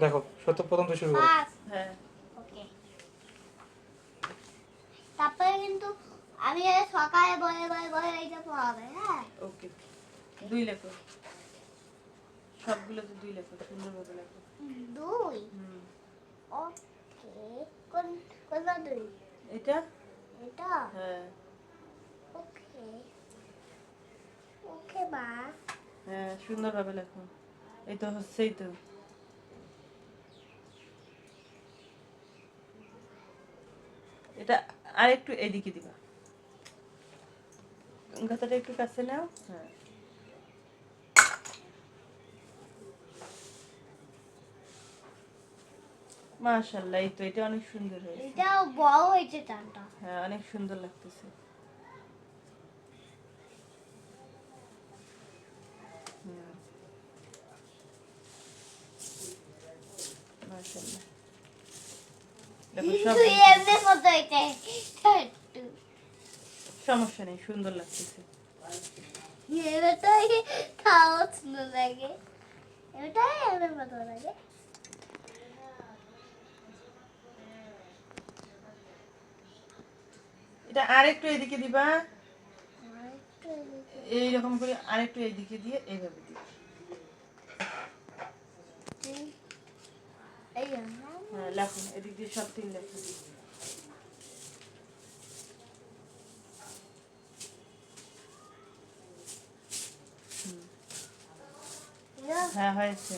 দেখো সত্য প্রথম থেকে শুরু করো। হ্যাঁ। ওকে। তারপরে কিন্তু আমি এই সকালে বলে বলে বলে এইটা পড়াবে হ্যাঁ? ওকে। দুই লেখো। সবগুলো তো দুই লেখো সুন্দরভাবে লেখো। দুই? হুম। ওকে। কোন কোনটা দুই? এটা? এটা? হ্যাঁ। ওকে। ওকে মা। হ্যাঁ সুন্দরভাবে লেখো। এই তো হচ্ছেই তো। এটা আর একটু এদিকে দিবা। গাথাটা একটু কাছে নাও। হ্যাঁ। মাশাল্লাহ এই তো এটা অনেক সুন্দর হয়েছে। এটাও বড় হয়েছে টানটা হ্যাঁ অনেক সুন্দর লাগতেছে। হুম। মাশাআল্লাহ। দেখো সব কিন্তু এমনি মতো হয়েছে একটু সমস্যা নেই সুন্দর লাগতেছে। লাগে। এটাই মতো লাগে। এটা আরেকটু এদিকে দিবা। এইরকম করে আরেকটু এইদিকে দিয়ে এইভাবে দিবা। এই। হ্যাঁ লেখো এদিক দিয়ে সব তিন লেখো। এটা হ্যাঁ হয়েছে।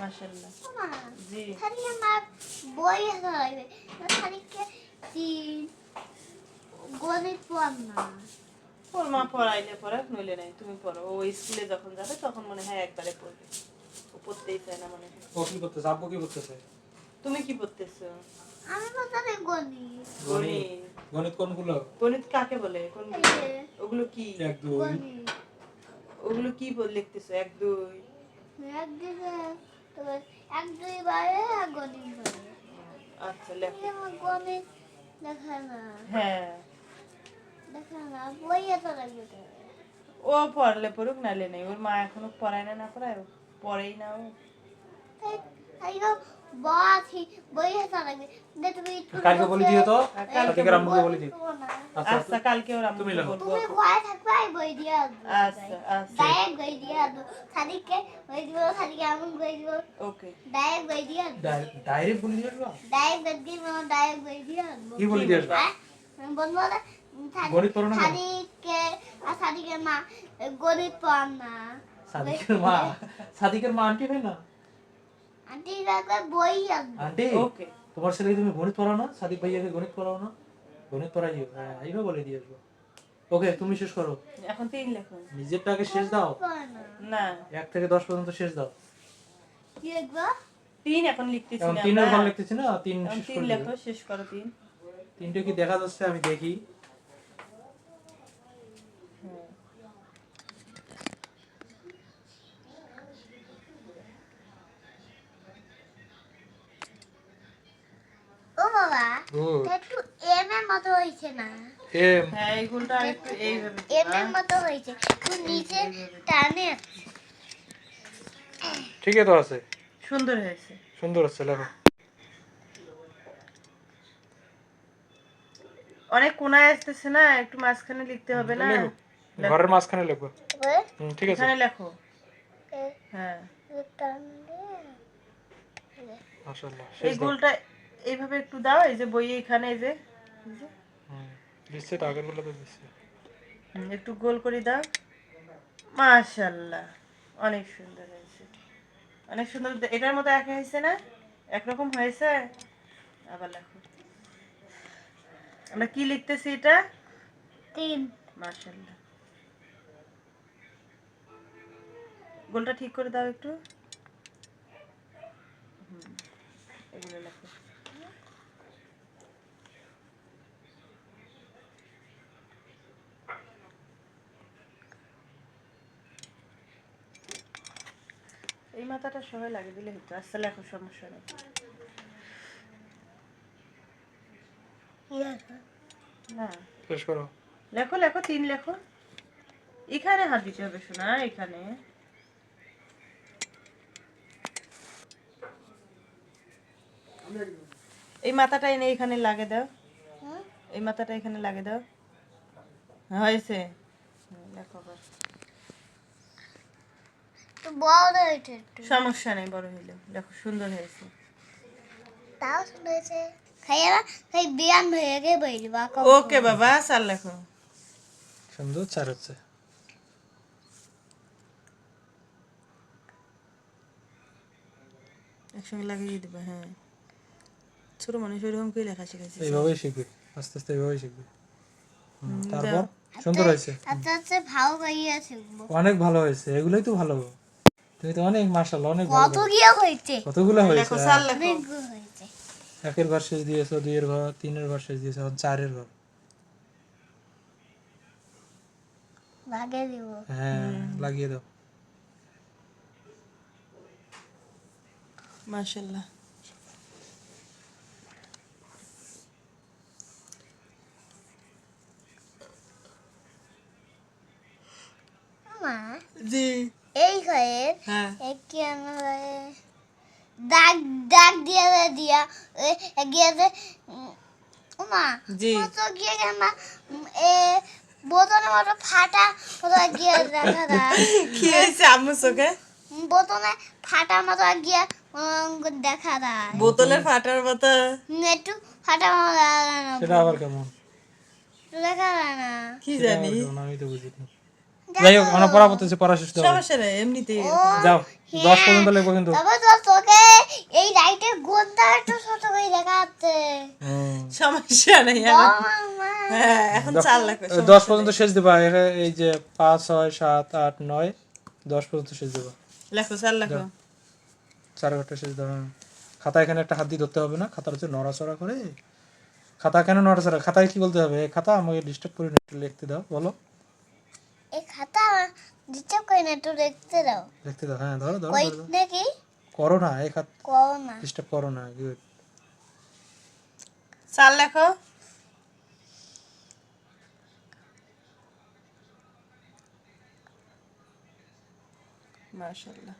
মাশাল্লাহ জি। খালি আমার বই না খালিকে তিন গণিত পড় না। ওর মা পড়াইলে পড়াক নইলে নাই তুমি পড়ো ও স্কুলে যখন যাবে তখন মনে হয় একবারে পড়বে। ও পড়তেই চায় না মনে হয়। ও কি করতেছে আব্বু কি করতেছে তুমি কি পড়তেছো? আমি বলতে গণিত। গণিত? গণিত কোনগুলো? গণিত কাকে বলে? কোন এই যে, ওগুলো কি? এক দুই। ওগুলো কি বল- লিখতেছো? এক দুই। একদিকে তবে এক দুই বারে আর গণিত আচ্ছা লেখো। গণিত দেখা না। হ্যাঁ দেখা না বই এত লাগবে তো। ও পড়লে পড়ুক নালে নেই। ওর মা এখনও পড়ায় না না পড়ায় পড়েই না ও। তাই তাই তো? বাছি বই হাতে লাগবে দে তুমি একটু কালকে বলে দিও। তো কালকে সাথীকে বলে দিও। বলব আচ্ছা আচ্ছা কালকে ওর তুমি লেখো। তুমি ঘরে থাকবে আমি বই দিয়ে আসব। আচ্ছা আচ্ছা। ডাইরেক্ট বই দিয়ে আসব। সাদিককে বই দিব সাদিকে আমি বই দিব। ওকে। ডাইরেক্ট বই দিয়ে আসব। ডাইরেক্ট বলে দিয়ে আসবা? ডাইরেক্ট বই দিয়ে আসব ডাইরেক্ট বই দিয়ে আসব। কি বলে দিয়ে আসবা? হ্যাঁ? আমি বলব না গণিত পড়ো না? আর সাদিকের মা গণিত পড় না। সাদিকের মা? সাদিকের মা আন্টি হয় না? আন্টি রাখবে বই আন্টি ওকে। তোমার ছেলেকে তুমি গণিত পড়াও না? সাদিক ভাইয়াকে গণিত পড়াও না? গণিত পড়াইও হ্যাঁ আইবা বলে দিয়ে আসব। ওকে তুমি শেষ করো। এখন তিন লেখো। নিজেরটাকে শেষ দাও। না। না। এক থেকে দশ পর্যন্ত শেষ দাও। কি লিখব? তিন এখন লিখতেছি না তিনের আমরা। ঘর লিখতেছি না? তিন এখন শেষ তিন করে লেখো শেষ করো তিন। তিনটে কি দেখা যাচ্ছে? আমি দেখি হ্যাঁ ও বাবা গুড এটা একটু এম এর মতো হয়েছে না? এম হ্যাঁ এইগুলোটা একটু এইভাবে এম এর মতো হয়েছে। একটু নিচে টানে। ঠিকই তো আছে। সুন্দর হয়েছে। সুন্দর আছে লেখো। অনেক কোনায় আসতেছে না একটু মাঝখানে লিখতে হবে না? ঘরের মাঝখানে হুম, ঠিক আছে। এখানে লেখো। হ্যাঁ। এই গোলটা এইভাবে একটু দাও এই যে বই এখানে এই যে দিচ্ছে তো আগেরগুলো তো দিচ্ছে। একটু গোল করে দাও। মাশাল্লাহ অনেক সুন্দর হয়েছে। অনেক সুন্দর এটার মতো একা হয়েছে না? একরকম হয়েছে? আবার লেখো। আমরা কি লিখতেছি এটা? তিন। মাশাল্লাহ। গোলটা ঠিক করে দাও একটু। হুম, এগুলো লেখো। মাথাটা সবাই লাগিয়ে দিলে হতো আচ্ছা লেখো সমস্যা নেই। না। লেখো লেখো তিন লেখো। এখানে হাত দিতে হবে শোনা এখানে। এই মাথাটা এনে এখানে লাগে দাও। এই মাথাটা এখানে লাগে দাও। হয়েছে। দেখো আবার। তো বড় হয়েছে একটু। সমস্যা নেই বড় হইলে। দেখো সুন্দর হয়েছে। তাও শুনেছে খাইয়া খাই বিয়ান হয়ে গে বইলি বা ওকে বাবা চাল লেখো। সুন্দর চার হচ্ছে। একসঙ্গে লাগিয়ে দিবে হ্যাঁ। ছোট মানুষ ওইরকম করে লেখা শিখেছে এইভাবেই শিখবে আস্তে আস্তে এইভাবেই শিখবে। তারপর সুন্দর হয়েছে। আস্তে আস্তে ভাও গাইয়া শিখব অনেক ভালো হয়েছে এগুলোই তো ভালো। তুমি তো অনেক মার্শাল অনেক কত গিয়া কতগুলো অনেকগুলো হয়েছে। একের ঘর শেষ দিয়েছ দুইয়ের ঘর তিনের ঘর শেষ দিয়েছ এখন চারের ঘর। দিব। হ্যাঁ লাগিয়ে দাও। মাশাল্লাহ মা? জি। হ্যাঁ দাগ দাগ দিয়া দিয়া এ গিয়ে যে মা তো গিয়ে গেমা এ বোতলে মতো ফাটা মতো গিয়ে দেখা যায় কি হয়েছে আম্মু চোখে বোতলে ফাটা মতো গিয়ে উম, দেখা যায় বোতলের ফাটার মতো একটু ফাটা মতো সেটা আবার কেমন দেখা যায় না কি জানি আমি তো বুঝিনি যাই হোক আমরা পড়া পড়তেছি পড়া শেষ সমস্যা নেই এমনিতেই। যাও দশ পর্যন্ত লিখব কিন্তু তবে তো তোকে এই লাইটের একটু ছোট করে দেখা সমস্যা নেই এখন। হ্যাঁ দশ পর্যন্ত শেষ দেবা এই যে পাঁচ ছয় সাত আট নয় দশ পর্যন্ত শেষ দেবা। লেখো চাল লেখো। চার ঘণ্টা শেষ দেবা হ্যাঁ। খাতা এখানে একটা হাত দিয়ে ধরতে হবে না খাতার হচ্ছে নড়াচড়া করে। খাতা কেন নড়াচড়া? খাতায় কি বলতে হবে? খাতা আমাকে ডিস্টার্ব করে একটু লিখতে দাও বলো। এই খাতা ডিস্টার্ব কই না একটু দেখতে দাও। দেখতে দাও হ্যাঁ ধরো ধরো কই। নাকি? করো না এই খাত কও না। ডিস্টার্ব করো না গুড চাল লেখো। মাশাআল্লাহ।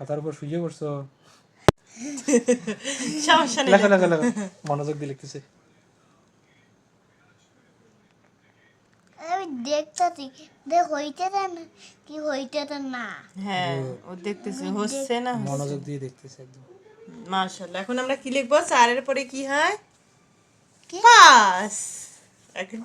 খাতার উপর শুয়ে পড়ছো? সমস্যা নেই। লেখো লেখো লেখো। মনোযোগ দিয়ে লিখতেছি। আমি দেখতেছি। দেখ হইতেছে না কি হইতেছে না। হ্যাঁ ও। দেখতেছে হচ্ছে না মনোযোগ দিয়ে দেখতেছি একদম। মাশাআল্লাহ এখন আমরা কি লিখব? চারের পরে কি হয়? কি? পাস! এখন